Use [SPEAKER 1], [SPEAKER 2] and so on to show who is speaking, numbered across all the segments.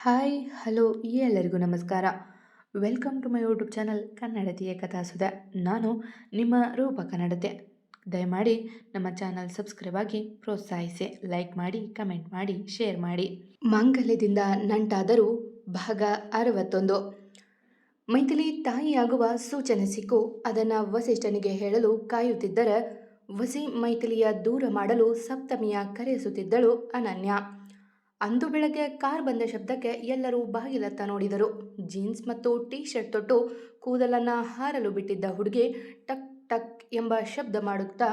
[SPEAKER 1] Hi, hello, ಎಲ್ಲರಿಗೂ ನಮಸ್ಕಾರ. Welcome to my YouTube channel ಕನ್ನಡತಿಯ Kathasudha. ನಾನು ನಿಮ್ಮ ರೂಪ ಕನ್ನಡತೆ. ದಯಮಾಡಿ ನಮ್ಮ ಚಾನಲ್ ಸಬ್ಸ್ಕ್ರೈಬ್ ಆಗಿ ಪ್ರೋತ್ಸಾಹಿಸಿ, ಲೈಕ್ ಮಾಡಿ, ಕಮೆಂಟ್ ಮಾಡಿ, ಶೇರ್ ಮಾಡಿ. ಮಾಂಗಲ್ಯದಿಂದ ನಂಟಾದರೂ ಭಾಗ ಅರವತ್ತೊಂದು. ಮೈಥಿಲಿ ತಾಯಿಯಾಗುವ ಸೂಚನೆ ಸಿಕ್ಕು. ಅದನ್ನು ವಸಿಷ್ಠನಿಗೆ ಹೇಳಲು ಕಾಯುತ್ತಿದ್ದರೆ, ವಸಿ ಮೈಥಿಲಿಯ ದೂರ ಮಾಡಲು ಸಪ್ತಮಿಯ ಕರೆಯಿಸುತ್ತಿದ್ದಳು ಅನನ್ಯ. ಅಂದು ಬೆಳಗ್ಗೆ ಕಾರ್ ಬಂದ ಶಬ್ದಕ್ಕೆ ಎಲ್ಲರೂ ಬಾಗಿಲತ್ತ ನೋಡಿದರು. ಜೀನ್ಸ್ ಮತ್ತು ಟೀ ಶರ್ಟ್ ತೊಟ್ಟು ಕೂದಲನ್ನು ಹಾರಲು ಬಿಟ್ಟಿದ್ದ ಹುಡುಗಿ ಟಕ್ ಟಕ್ ಎಂಬ ಶಬ್ದ ಮಾಡುತ್ತಾ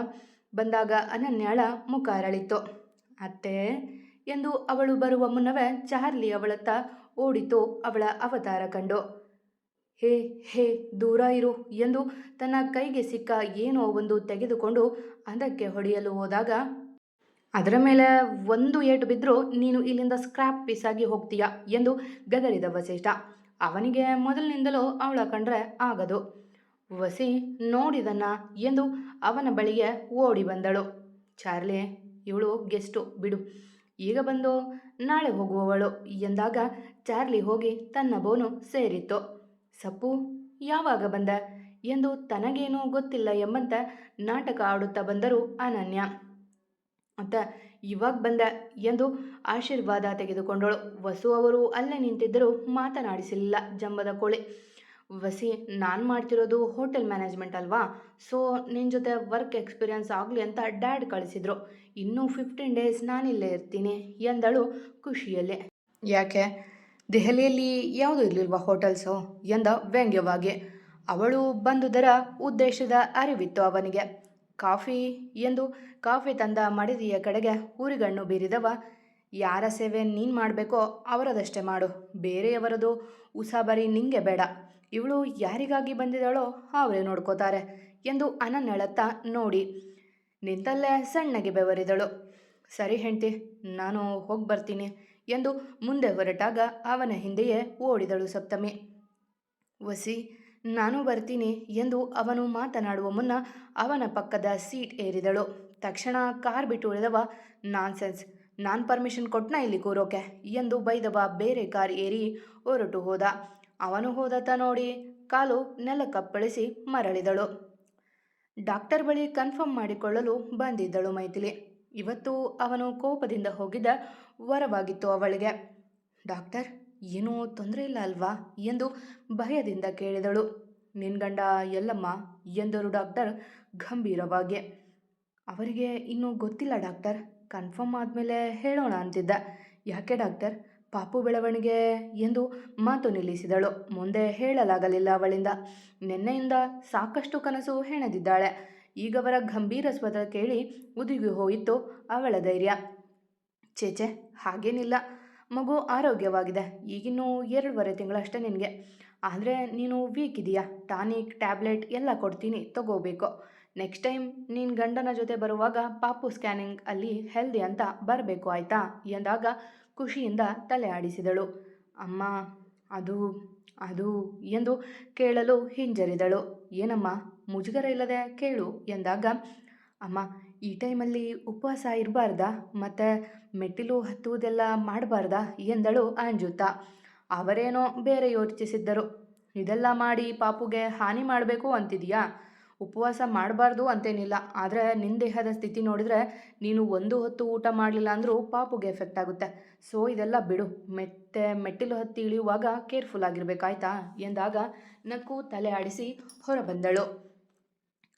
[SPEAKER 1] ಬಂದಾಗ ಅನನ್ಯಾಳ ಮುಖ ಅರಳಿತು ಅತ್ತೆ, ಎಂದು ಅವಳು ಬರುವ ಮುನ್ನವೇ ಚಾರ್ಲಿ ಅವಳತ್ತ ಓಡಿತು ಅವಳ ಅವತಾರ ಕಂಡು. ಹೇ ಹೇ, ದೂರ ಇರು, ಎಂದು ತನ್ನ ಕೈಗೆ ಸಿಕ್ಕ ಏನೋ ಒಂದು ತೆಗೆದುಕೊಂಡು ಅದಕ್ಕೆ ಹೊಡೆಯಲು ಹೋದಾಗ ಅದರ ಮೇಲೆ ಒಂದು ಏಟು ಬಿದ್ದರೂ ನೀನು ಇಲ್ಲಿಂದ ಸ್ಕ್ರಾಪ್ ಪೀಸ್ ಆಗಿ ಹೋಗ್ತೀಯಾ ಎಂದು ಗದರಿದ ವಸಿಷ್ಠ. ಅವನಿಗೆ ಮೊದಲಿನಿಂದಲೂ ಅವಳ ಕಂಡ್ರೆ ಆಗದು. ವಸಿ ನೋಡಿದನ ಎಂದು ಅವನ ಬಳಿಗೆ ಓಡಿ ಬಂದಳು. ಚಾರ್ಲಿ, ಇವಳು ಗೆಸ್ಟು, ಬಿಡು. ಈಗ ಬಂದು ನಾಳೆ ಹೋಗುವವಳು ಎಂದಾಗ ಚಾರ್ಲಿ ಹೋಗಿ ತನ್ನ ಬೋನು ಸೇರಿತ್ತು. ಸಪ್ಪು, ಯಾವಾಗ ಬಂದ? ಎಂದು ತನಗೇನೂ ಗೊತ್ತಿಲ್ಲ ಎಂಬಂತೆ ನಾಟಕ ಆಡುತ್ತಾ ಬಂದರು ಅನನ್ಯ. ಅಂತ ಇವಾಗ ಬಂದ ಎಂದು ಆಶೀರ್ವಾದ ತೆಗೆದುಕೊಂಡಳು. ವಸು ಅವರು ಅಲ್ಲೇ ನಿಂತಿದ್ದರೂ ಮಾತನಾಡಿಸಲಿಲ್ಲ. ಜಂಬದ ಕೋಳಿ, ವಸಿ, ನಾನು ಮಾಡ್ತಿರೋದು ಹೋಟೆಲ್ ಮ್ಯಾನೇಜ್ಮೆಂಟ್ ಅಲ್ವಾ? ಸೊ ನಿನ್ನ ಜೊತೆ ವರ್ಕ್ ಎಕ್ಸ್ಪೀರಿಯನ್ಸ್ ಆಗಲಿ ಅಂತ ಡ್ಯಾಡ್ ಕಳಿಸಿದ್ರು. ಇನ್ನೂ ಫಿಫ್ಟೀನ್ ಡೇಸ್ ನಾನಿಲ್ಲೇ ಇರ್ತೀನಿ, ಎಂದಳು ಖುಷಿಯಲ್ಲಿ. ಯಾಕೆ? ದೆಹಲಿಯಲ್ಲಿ ಯಾವುದೂ ಇರಲಿಲ್ವ ಹೋಟೆಲ್ಸು? ಎಂದ ವ್ಯಂಗ್ಯವಾಗಿ. ಅವಳು ಬಂದುದರ ಉದ್ದೇಶದ ಅರಿವಿತ್ತು ಅವನಿಗೆ. ಕಾಫಿ ಎಂದು ಕಾಫಿ ತಂದ ಮಡದಿಯ ಕಡೆಗೆ ಊರಿಗಣ್ಣು ಬೀರಿದವ, ಯಾರ ಸೇವೆ ನೀನು ಮಾಡಬೇಕೋ ಅವರದಷ್ಟೇ ಮಾಡು, ಬೇರೆಯವರದು ಉಸಾಬರಿ ನಿಂಗೆ ಬೇಡ, ಇವಳು ಯಾರಿಗಾಗಿ ಬಂದಿದ್ದಾಳೋ ಅವರೇ ನೋಡ್ಕೋತಾರೆ ಎಂದು ಅನನ್ಯಳತ್ತ ನೋಡಿ ನಿಂತಲ್ಲೇ ಸಣ್ಣಗೆ ಬೆವರಿದಳು. ಸರಿ ಹೆಂಡ್ತಿ, ನಾನು ಹೋಗಿ ಬರ್ತೀನಿ ಎಂದು ಮುಂದೆ ಹೊರಟಾಗ ಅವನ ಹಿಂದೆಯೇ ಓಡಿದಳು ಸಪ್ತಮಿ. ವಸಿ ನಾನು ಬರ್ತೀನಿ ಎಂದು ಅವನು ಮಾತನಾಡುವ ಮುನ್ನ ಅವನ ಪಕ್ಕದ ಸೀಟ್ ಏರಿದಳು. ತಕ್ಷಣ ಕಾರ್ ಬಿಟ್ಟು ಉಳಿದವ, ನಾನ್ಸೆನ್ಸ್. ನಾನು ಪರ್ಮಿಷನ್ ಕೊಟ್ಟನ ಇಲ್ಲಿ ಕೂರೋಕೆ? ಎಂದು ಬೈದವ ಬೇರೆ ಕಾರ್ ಏರಿ ಹೊರಟು ಹೋದ. ಅವನು ಹೋದತ ನೋಡಿ ಕಾಲು ನೆಲಕ್ಕಪ್ಪಳಿಸಿ ಮರಳಿದಳು. ಡಾಕ್ಟರ್ ಬಳಿ ಕನ್ಫರ್ಮ್ ಮಾಡಿಕೊಳ್ಳಲು ಬಂದಿದ್ದಳು ಮೈಥಿಲಿ. ಇವತ್ತು ಅವನು ಕೋಪದಿಂದ ಹೋಗಿದ್ದ ವರವಾಗಿತ್ತು ಅವಳಿಗೆ. ಡಾಕ್ಟರ್ ಏನೂ ತೊಂದರೆ ಇಲ್ಲ ಅಲ್ವಾ? ಎಂದು ಭಯದಿಂದ ಕೇಳಿದಳು. ನಿನ್ ಗಂಡ ಎಲ್ಲಮ್ಮ? ಎಂದರು ಡಾಕ್ಟರ್ ಗಂಭೀರವಾಗಿ. ಅವರಿಗೆ ಇನ್ನೂ ಗೊತ್ತಿಲ್ಲ ಡಾಕ್ಟರ್. ಕನ್ಫರ್ಮ್ ಆದಮೇಲೆ ಹೇಳೋಣ ಅಂತಿದ್ದ. ಯಾಕೆ ಡಾಕ್ಟರ್? ಪಾಪು ಬೆಳವಣಿಗೆ ಎಂದು ಮಾತು ನಿಲ್ಲಿಸಿದಳು. ಮುಂದೆ ಹೇಳಲಾಗಲಿಲ್ಲ ಅವಳಿಂದ. ನಿನ್ನೆಯಿಂದ ಸಾಕಷ್ಟು ಕನಸು ಹೆಣೆದಿದ್ದಾಳೆ. ಈಗವರ ಗಂಭೀರ ಸ್ವದ ಕೇಳಿ ಉದುಗಿ ಹೋಯಿತು ಅವಳ ಧೈರ್ಯ. ಚೇಚೆ ಹಾಗೇನಿಲ್ಲ. ಮಗು ಆರೋಗ್ಯವಾಗಿದೆ. ಈಗಿನ್ನೂ ಎರಡೂವರೆ ತಿಂಗಳಷ್ಟೇ ನಿನಗೆ. ಆದರೆ ನೀನು ವೀಕ್ ಇದೆಯಾ? ಟಾನಿಕ್ ಟ್ಯಾಬ್ಲೆಟ್ ಎಲ್ಲ ಕೊಡ್ತೀನಿ, ತಗೋಬೇಕು. ನೆಕ್ಸ್ಟ್ ಟೈಮ್ ನೀನು ಗಂಡನ ಜೊತೆ ಬರುವಾಗ ಪಾಪು ಸ್ಕ್ಯಾನಿಂಗ್ ಅಲ್ಲಿ ಹೆಲ್ದಿ ಅಂತ ಬರಬೇಕು ಆಯಿತಾ? ಎಂದಾಗ ಖುಷಿಯಿಂದ ತಲೆ ಆಡಿಸಿದಳು. ಅಮ್ಮ, ಅದು ಅದು ಎಂದು ಕೇಳಲು ಹಿಂಜರಿದಳು. ಏನಮ್ಮ, ಮುಜುಗರ ಇಲ್ಲದೆ ಕೇಳು ಎಂದಾಗ, ಅಮ್ಮ ಈ ಟೈಮಲ್ಲಿ ಉಪವಾಸ ಇರಬಾರ್ದಾ? ಮತ್ತು ಮೆಟ್ಟಿಲು ಹತ್ತುವುದೆಲ್ಲ ಮಾಡಬಾರ್ದಾ? ಎಂದಳು ಅಂಜುತ್ತಾ ಅವರೇನೋ ಬೇರೆ ಯೋಚಿಸಿದ್ದರು. ಇದೆಲ್ಲ ಮಾಡಿ ಪಾಪುಗೆ ಹಾನಿ ಮಾಡಬೇಕು ಅಂತಿದೆಯಾ? ಉಪವಾಸ ಮಾಡಬಾರ್ದು ಅಂತೇನಿಲ್ಲ. ಆದರೆ ನಿನ್ನ ದೇಹದ ಸ್ಥಿತಿ ನೋಡಿದರೆ ನೀನು ಒಂದು ಹೊತ್ತು ಊಟ ಮಾಡಲಿಲ್ಲ ಅಂದರೂ ಪಾಪುಗೆ ಎಫೆಕ್ಟ್ ಆಗುತ್ತೆ. ಸೊ, ಇದೆಲ್ಲ ಬಿಡು. ಮೆತ್ತೆ, ಮೆಟ್ಟಿಲು ಹತ್ತಿ ಇಳಿಯುವಾಗ ಕೇರ್ಫುಲ್ ಆಗಿರಬೇಕಾಯ್ತಾ? ಎಂದಾಗ ನಕ್ಕು ತಲೆ ಆಡಿಸಿ ಹೊರಬಂದಳು.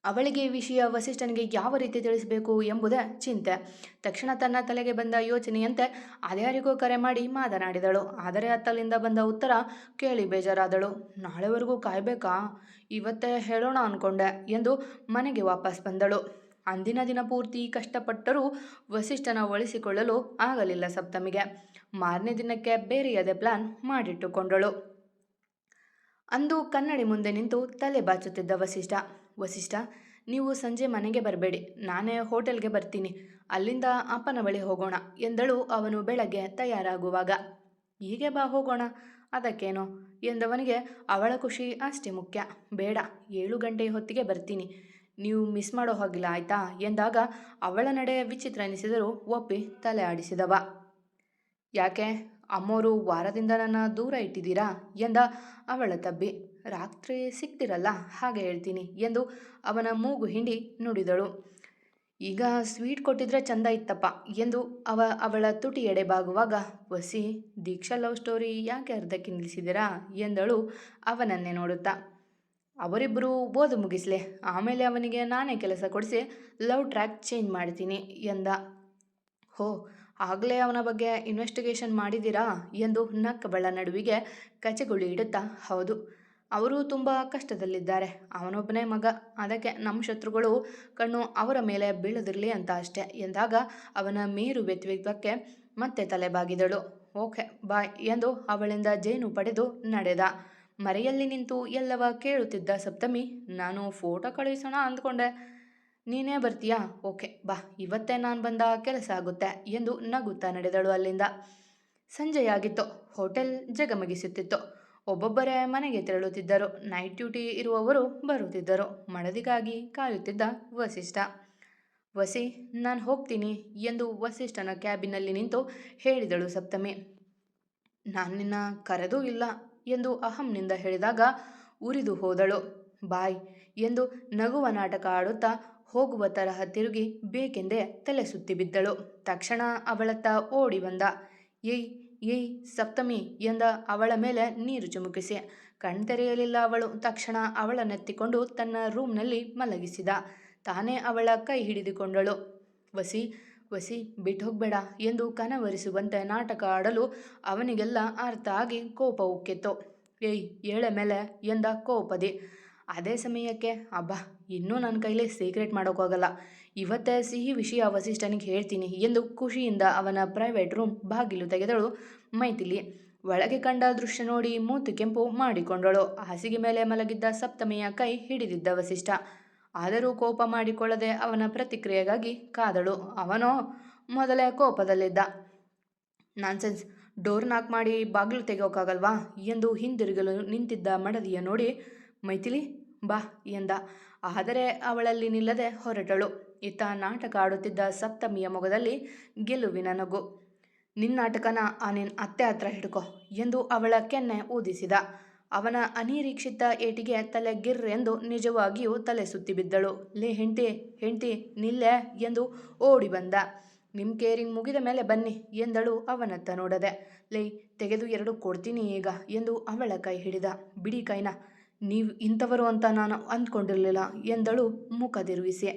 [SPEAKER 1] ಅವಳಿಗೆ ಈ ವಿಷಯ ವಸಿಷ್ಠನಿಗೆ ಯಾವ ರೀತಿ ತಿಳಿಸಬೇಕು ಎಂಬುದೇ ಚಿಂತೆ. ತಕ್ಷಣ ತನ್ನ ತಲೆಗೆ ಬಂದ ಯೋಚನೆಯಂತೆ ಅದ್ಯಾರಿಗೂ ಕರೆ ಮಾಡಿ ಮಾತನಾಡಿದಳು. ಆದರೆ ಅತ್ತಲಿಂದ ಬಂದ ಉತ್ತರ ಕೇಳಿ ಬೇಜಾರಾದಳು. ನಾಳೆವರೆಗೂ ಕಾಯಬೇಕಾ? ಇವತ್ತೇ ಹೇಳೋಣ ಅಂದ್ಕೊಂಡೆ ಎಂದು ಮನೆಗೆ ವಾಪಸ್ ಬಂದಳು. ಅಂದಿನ ದಿನ ಪೂರ್ತಿ ಕಷ್ಟಪಟ್ಟರೂ ವಸಿಷ್ಠನ ಒಳಿಸಿಕೊಳ್ಳಲು ಆಗಲಿಲ್ಲ ಸಪ್ತಮಿಗೆ. ಮಾರನೇ ದಿನಕ್ಕೆ ಬೇರೆಯದೇ ಪ್ಲಾನ್ ಮಾಡಿಟ್ಟುಕೊಂಡಳು. ಅಂದು ಕನ್ನಡಿ ಮುಂದೆ ನಿಂತು ತಲೆ ಬಾಚುತ್ತಿದ್ದ ವಸಿಷ್ಠ ವಸಿಷ್ಠ, ನೀವು ಸಂಜೆ ಮನೆಗೆ ಬರಬೇಡಿ. ನಾನೇ ಹೋಟೆಲ್ಗೆ ಬರ್ತೀನಿ. ಅಲ್ಲಿಂದ ಅಪ್ಪನ ಬಳಿ ಹೋಗೋಣ ಎಂದಳು ಅವನು ಬೆಳಗ್ಗೆ ತಯಾರಾಗುವಾಗ. ಹೀಗೆ ಬಾ ಹೋಗೋಣ. ಅದಕ್ಕೇನೋ? ಎಂದವನಿಗೆ ಅವಳ ಖುಷಿ ಅಷ್ಟೇ ಮುಖ್ಯ. ಬೇಡ, ಏಳು ಗಂಟೆ ಹೊತ್ತಿಗೆ ಬರ್ತೀನಿ. ನೀವು ಮಿಸ್ ಮಾಡೋ ಹಾಗಿಲ್ಲ, ಆಯ್ತಾ? ಎಂದಾಗ ಅವಳ ನಡೆ ವಿಚಿತ್ರ ಎನಿಸಿದರೂ ಒಪ್ಪಿ ತಲೆ ಆಡಿಸಿದವ. ಯಾಕೆ? ಅಮ್ಮೋರು ವಾರದಿಂದ ನನ್ನ ದೂರ ಇಟ್ಟಿದ್ದೀರಾ ಎಂದ ಅವಳ ತಬ್ಬಿ. ರಾತ್ರಿ ಸಿಕ್ತಿರಲ್ಲ, ಹಾಗೆ ಹೇಳ್ತೀನಿ ಎಂದು ಅವನ ಮೂಗು ಹಿಂಡಿ ನುಡಿದಳು. ಈಗ ಸ್ವೀಟ್ ಕೊಟ್ಟಿದ್ರೆ ಚಂದ ಇತ್ತಪ್ಪ ಎಂದು ಅವ ಅವಳ ತುಟಿ ಎಡೆ ಬಾಗುವಾಗ, ವಸಿ, ದೀಕ್ಷಾ ಲವ್ ಸ್ಟೋರಿ ಯಾಕೆ ಅರ್ಧಕ್ಕೆ ನಿಲ್ಲಿಸಿದಿರಾ ಎಂದಳು ಅವನನ್ನೇ ನೋಡುತ್ತಾ. ಅವರಿಬ್ಬರು ಓದು ಮುಗಿಸ್ಲೆ, ಆಮೇಲೆ ಅವನಿಗೆ ನಾನೇ ಕೆಲಸ ಕೊಡಿಸಿ ಲವ್ ಟ್ರ್ಯಾಕ್ ಚೇಂಜ್ ಮಾಡ್ತೀನಿ ಎಂದ. ಹೋ ಆಗಲೇ ಅವನ ಬಗ್ಗೆ ಇನ್ವೆಸ್ಟಿಗೇಷನ್ ಮಾಡಿದ್ದೀರಾ? ಎಂದು ನಕ್ಕಬಳ್ಳ ನಡುವಿಗೆ ಕಚೆಗುಳಿ ಇಡುತ್ತಾ, ಹೌದು, ಅವರು ತುಂಬ ಕಷ್ಟದಲ್ಲಿದ್ದಾರೆ. ಅವನೊಬ್ಬನೇ ಮಗ, ಅದಕ್ಕೆ ನಮ್ಮ ಶತ್ರುಗಳು ಕಣ್ಣು ಅವರ ಮೇಲೆ ಬೀಳದಿರಲಿ ಅಂತ ಅಷ್ಟೆ ಎಂದಾಗ ಅವನ ಮೇರು ವ್ಯಕ್ತಿತ್ವಕ್ಕೆ ಮತ್ತೆ ತಲೆಬಾಗಿದಳು. ಓಕೆ, ಬಾಯ್ ಎಂದು ಅವಳಿಂದ ಜೇನು ಪಡೆದು ನಡೆದ. ಮರೆಯಲ್ಲಿ ನಿಂತು ಎಲ್ಲವ ಕೇಳುತ್ತಿದ್ದ ಸಪ್ತಮಿ, ನಾನು ಫೋಟೋ ಕಳುಹಿಸೋಣ ಅಂದ್ಕೊಂಡೆ. ನೀನೇ ಬರ್ತೀಯಾ? ಓಕೆ, ಬಾ. ಇವತ್ತೇ ನಾನು ಬಂದ ಕೆಲಸ ಆಗುತ್ತೆ ಎಂದು ನಗುತ್ತಾ ನಡೆದಳು ಅಲ್ಲಿಂದ. ಸಂಜೆಯಾಗಿತ್ತು ಹೋಟೆಲ್ ಜಗಮಗಿಸುತ್ತಿತ್ತು. ಒಬ್ಬೊಬ್ಬರೇ ಮನೆಗೆ ತೆರಳುತ್ತಿದ್ದರು. ನೈಟ್ ಡ್ಯೂಟಿ ಇರುವವರು ಬರುತ್ತಿದ್ದರು. ಮಡದಿಗಾಗಿ ಕಾಯುತ್ತಿದ್ದ ವಸಿಷ್ಠ. ವಸಿ, ನಾನು ಹೋಗ್ತೀನಿ ಎಂದು ವಸಿಷ್ಠನ ಕ್ಯಾಬಿನಲ್ಲಿ ನಿಂತು ಹೇಳಿದಳು ಸಪ್ತಮಿ. ನಾನು ನಿನ್ನ ಕರೆದೂ ಇಲ್ಲ ಎಂದು ಅಹಂನಿಂದ ಹೇಳಿದಾಗ ಉರಿದು ಹೋದಳು. ಬಾಯ್ ಎಂದು ನಗುವ ನಾಟಕ ಆಡುತ್ತಾ ಹೋಗುವ ತರಹ ತಿರುಗಿ ಬೇಕೆಂದೇ ತಲೆ ಸುತ್ತಿ ಬಿದ್ದಳು. ತಕ್ಷಣ ಅವಳತ್ತ ಓಡಿ ಬಂದ. ಏಯ್ ಏಯ್, ಸಪ್ತಮಿ ಎಂದ ಅವಳ ಮೇಲೆ ನೀರು ಚುಮುಕಿಸಿ. ಕಣ್ತೆರೆಯಲಿಲ್ಲ ಅವಳು. ತಕ್ಷಣ ಅವಳನ್ನೆತ್ತಿಕೊಂಡು ತನ್ನ ರೂಮ್ನಲ್ಲಿ ಮಲಗಿಸಿದ. ತಾನೇ ಅವಳ ಕೈ ಹಿಡಿದುಕೊಂಡಳು. ವಸಿ ವಸಿ ಬಿಟ್ಟು ಹೋಗ್ಬೇಡ ಎಂದು ಕನವರಿಸುವಂತೆ ನಾಟಕ ಆಡಲು ಅವನಿಗೆಲ್ಲ ಅರ್ಥ ಆಗಿ ಕೋಪ ಉಕ್ಕಿತ್ತು. ಏಯ್, ಏಳೆ ಮೇಲೆ ಎಂದ ಕೋಪದಿ. ಅದೇ ಸಮಯಕ್ಕೆ, ಅಬ್ಬಾ, ಇನ್ನೂ ನನ್ನ ಕೈಲಿ ಸೀಕ್ರೆಟ್ ಮಾಡೋಕ್ಕಾಗಲ್ಲ. ಇವತ್ತೇ ಸಿಹಿ ವಿಷಯ ವಸಿಷ್ಠನಿಗೆ ಹೇಳ್ತೀನಿ ಎಂದು ಖುಷಿಯಿಂದ ಅವನ ಪ್ರೈವೇಟ್ ರೂಮ್ ಬಾಗಿಲು ತೆಗೆದಳು ಮೈಥಿಲಿ. ಒಳಗೆ ಕಂಡ ದೃಶ್ಯ ನೋಡಿ ಮೂತು ಕೆಂಪು ಮಾಡಿಕೊಂಡಳು. ಹಾಸಿಗೆ ಮೇಲೆ ಮಲಗಿದ್ದ ಸಪ್ತಮಿಯ ಕೈ ಹಿಡಿದಿದ್ದ ವಸಿಷ್ಠ. ಆದರೂ ಕೋಪ ಮಾಡಿಕೊಳ್ಳದೆ ಅವನ ಪ್ರತಿಕ್ರಿಯೆಗಾಗಿ ಕಾದಳು. ಅವನೋ? ಮೊದಲೇ ಕೋಪದಲ್ಲಿದ್ದ. ನಾನ್ಸೆನ್ಸ್. ಡೋರ್ ನಾಕ್ ಮಾಡಿ ಬಾಗಿಲು ತೆಗೆಯೋಕ್ಕಾಗಲ್ವಾ? ಎಂದು ಹಿಂದಿರುಗಲು ನಿಂತಿದ್ದ ಮಡದಿಯ ನೋಡಿ ಮೈಥಿಲಿ. ಬಾ ಎಂದ. ಆದರೆ ಅವಳಲ್ಲಿ ನಿಲ್ಲದೆ ಹೊರಟಳು. ಇತ್ತ ನಾಟಕ ಆಡುತ್ತಿದ್ದ ಸಪ್ತಮಿಯ ಮೊಗದಲ್ಲಿ ಗೆಲುವಿನ ನಗು. ನಿನ್ನ ನಾಟಕನ ಆ ನಿನ್ನ ಅತ್ತೆ ಹತ್ರ ಹಿಡ್ಕೊ ಎಂದು ಅವಳ ಕೆನ್ನೆ ಊದಿಸಿದ. ಅವನ ಅನಿರೀಕ್ಷಿತ ಏಟಿಗೆ ತಲೆ ಗಿರ್ ಎಂದು ನಿಜವಾಗಿಯೂ ತಲೆ ಸುತ್ತಿ ಬಿದ್ದಳು. ಲೇ ಹೆಂಡ್ತಿ ಹೆಂಡ್ತಿ, ನಿಲ್ಲೆ ಎಂದು ಓಡಿ ಬಂದ. ನಿಮ್ಮ ಕೇರಿಂಗ್ ಮುಗಿದ ಮೇಲೆ ಬನ್ನಿ ಎಂದಳು ಅವನತ್ತ ನೋಡದೆ. ಲೇ, ತೆಗೆದು ಎರಡು ಕೊಡ್ತೀನಿ ಈಗ ಎಂದು ಅವಳ ಕೈ ಹಿಡಿದ. ಬಿಡಿ ಕೈನ ನೀವು ಇಂಥವರು ಅಂತ ನಾನು ಅಂದ್ಕೊಂಡಿರಲಿಲ್ಲ ಎಂದಳು ಮುಖ ತಿರುಗಿಸಿ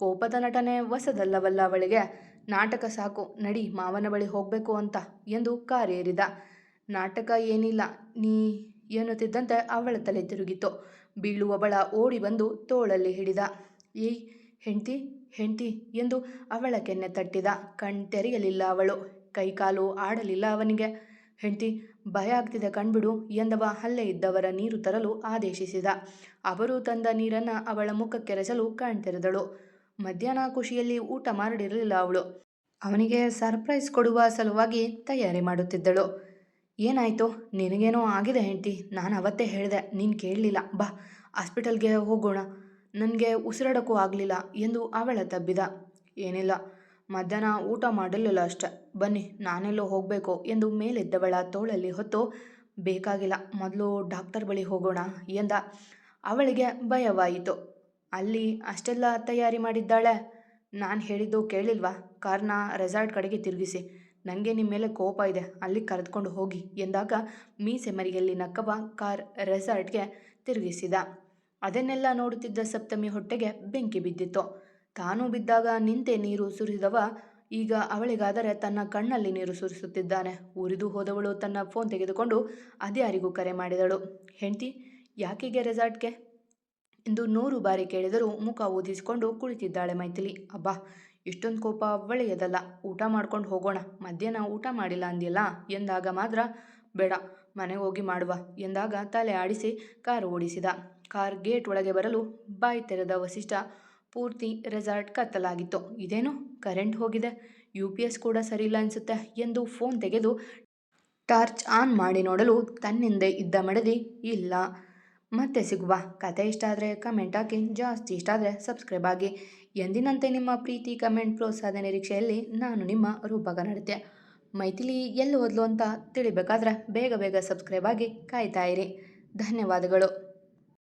[SPEAKER 1] ಕೋಪದ ನಟನೆ ಹೊಸದಲ್ಲವಲ್ಲ ಅವಳಿಗೆ. ನಾಟಕ ಸಾಕು, ನಡಿ ಮಾವನ ಬಳಿ ಹೋಗಬೇಕು ಅಂತ ಎಂದು ಕಾರೇರಿದ. ನಾಟಕ ಏನಿಲ್ಲ ನೀ ಎನ್ನುತ್ತಿದ್ದಂತೆ ಅವಳ ತಲೆ ತಿರುಗಿತು. ಬೀಳುವವಳ ಓಡಿ ಬಂದು ತೋಳಲ್ಲಿ ಹಿಡಿದ. ಏಯ್, ಹೆಂಡ್ತಿ ಹೆಂಡ್ತಿ ಎಂದು ಅವಳ ಕೆನ್ನೆ ತಟ್ಟಿದ. ಕಣ್ ತೆರೆಯಲಿಲ್ಲ ಅವಳು. ಕೈಕಾಲು ಆಡಲಿಲ್ಲ ಅವನಿಗೆ. ಹೆಂಡ್ತಿ, ಭಯ ಆಗ್ತಿದೆ ಕಣ್ಬಿಡು, ಎಂದವ ಹಲ್ಲೆ ಇದ್ದವರ ನೀರು ತರಲು ಆದೇಶಿಸಿದ. ಅವರು ತಂದ ನೀರನ್ನು ಅವಳ ಮುಖಕ್ಕೆರೆಸಲು ಕಣ್ತೆರೆದಳು. ಮಧ್ಯಾಹ್ನ ಖುಷಿಯಲ್ಲಿ ಊಟ ಮಾಡಿರಲಿಲ್ಲ ಅವಳು. ಅವನಿಗೆ ಸರ್ಪ್ರೈಸ್ ಕೊಡುವ ಸಲುವಾಗಿ ತಯಾರಿ ಮಾಡುತ್ತಿದ್ದಳು. ಏನಾಯಿತು? ನಿನಗೇನೋ ಆಗಿದೆ ಹೆಂಡತಿ? ನಾನು ಅವತ್ತೇ ಹೇಳಿದೆ, ನೀನು ಕೇಳಲಿಲ್ಲ. ಬಾ, ಹಾಸ್ಪಿಟಲ್ಗೆ ಹೋಗೋಣ. ನನಗೆ ಉಸಿರಾಡೋಕ್ಕೂ ಆಗಲಿಲ್ಲ ಎಂದು ಅವಳ ತಬ್ಬಿದ. ಏನಿಲ್ಲ. ಮಧ್ಯಾಹ್ನ ಊಟ ಮಾಡಲಿಲ್ಲ ಅಷ್ಟೆ. ಬನ್ನಿ, ನಾನೆಲ್ಲೋ ಹೋಗಬೇಕು ಎಂದು ಮೇಲೆದ್ದವಳ ತೋಳಲ್ಲಿ ಹೊತ್ತು, ಬೇಕಾಗಿಲ್ಲ, ಮೊದಲು ಡಾಕ್ಟರ್ ಬಳಿ ಹೋಗೋಣ ಎಂದ. ಅವಳಿಗೆ ಭಯವಾಯಿತು. ಅಲ್ಲಿ ಅಷ್ಟೆಲ್ಲ ತಯಾರಿ ಮಾಡಿದ್ದಾಳೆ? ನಾನು ಹೇಳಿದ್ದು ಕೇಳಿಲ್ವಾ? ಕಾರ್ನ ರೆಸಾರ್ಟ್ ಕಡೆಗೆ ತಿರುಗಿಸಿ. ನನಗೆ ನಿಮ್ಮ ಮೇಲೆ ಕೋಪ ಇದೆ, ಅಲ್ಲಿ ಕರೆದುಕೊಂಡು ಹೋಗಿ ಎಂದಾಗ ಮೀಸೆ ಮರಿಯಲ್ಲಿ ನಕ್ಕವ ಕಾರ್ ರೆಸಾರ್ಟ್ಗೆ ತಿರುಗಿಸಿದ. ಅದನ್ನೆಲ್ಲ ನೋಡುತ್ತಿದ್ದ ಸಪ್ತಮಿ ಹೊಟ್ಟೆಗೆ ಬೆಂಕಿ ಬಿದ್ದಿತ್ತು. ತಾನು ಬಿದ್ದಾಗ ನಿಂತೆ ನೀರು ಸುರಿಸಿದವ ಈಗ ಅವಳಿಗಾದರೆ ತನ್ನ ಕಣ್ಣಲ್ಲಿ ನೀರು ಸುರಿಸುತ್ತಿದ್ದಾನೆ. ಉರಿದು ಹೋದವಳು ತನ್ನ ಫೋನ್ ತೆಗೆದುಕೊಂಡು ಅದ್ಯಾರಿಗೂ ಕರೆ ಮಾಡಿದಳು. ಹೆಂಡ್ತಿ, ಯಾಕೆಗೆ ರೆಸಾರ್ಟ್ಗೆ ಎಂದು ನೂರು ಬಾರಿ ಕೇಳಿದರೂ ಮುಖ ಊದಿಸಿಕೊಂಡು ಕುಳಿತಿದ್ದಾಳೆ ಮೈಥಿಲಿ. ಅಬ್ಬಾ, ಇಷ್ಟೊಂದು ಕೋಪ ಒಳ್ಳೆಯದಲ್ಲ ಊಟ ಮಾಡ್ಕೊಂಡು ಹೋಗೋಣ. ಮಧ್ಯಾಹ್ನ ಊಟ ಮಾಡಿಲ್ಲ ಅಂದಿಲ್ಲ ಎಂದಾಗ ಮಾತ್ರ, ಬೇಡ ಮನೆಗೆ ಹೋಗಿ ಮಾಡುವ. ಎಂದಾಗ ತಲೆ ಆಡಿಸಿ ಕಾರು ಓಡಿಸಿದ. ಕಾರ್ ಗೇಟ್ ಒಳಗೆ ಬರಲು ಬಾಯಿ ತೆರೆದ ವಸಿಷ್ಠ ಪೂರ್ತಿ ರೆಸಾರ್ಟ್ ಕತ್ತಲಾಗಿತ್ತು. ಇದೇನು ಕರೆಂಟ್ ಹೋಗಿದೆ? ಯು ಪಿ ಎಸ್ ಕೂಡ ಸರಿಯಿಲ್ಲ ಅನಿಸುತ್ತೆ ಎಂದು ಫೋನ್ ತೆಗೆದು ಟಾರ್ಚ್ ಆನ್ ಮಾಡಿ ನೋಡಲು ತನ್ನಿಂದೆ ಇದ್ದ ಮಡದಿ, ಇಲ್ಲ. ಮತ್ತೆ ಸಿಗುವ. ಕತೆ ಇಷ್ಟ ಆದರೆ ಕಮೆಂಟ್ ಹಾಕಿ, ಜಾಸ್ತಿ ಇಷ್ಟ ಆದರೆ ಸಬ್ಸ್ಕ್ರೈಬ್ ಆಗಿ. ಎಂದಿನಂತೆ ನಿಮ್ಮ ಪ್ರೀತಿ ಕಮೆಂಟ್ ಪ್ರೋತ್ಸಾಹದ ನಿರೀಕ್ಷೆಯಲ್ಲಿ ನಾನು ನಿಮ್ಮ ರೂಪಕ ನಡತೆ ಮೈಥಿಲಿ ಎಲ್ಲಿ ಓದಲು ಅಂತ ತಿಳಿಬೇಕಾದ್ರೆ ಬೇಗ ಬೇಗ ಸಬ್ಸ್ಕ್ರೈಬ್ ಆಗಿ ಕಾಯ್ತಾ ಇರಿ. ಧನ್ಯವಾದಗಳು.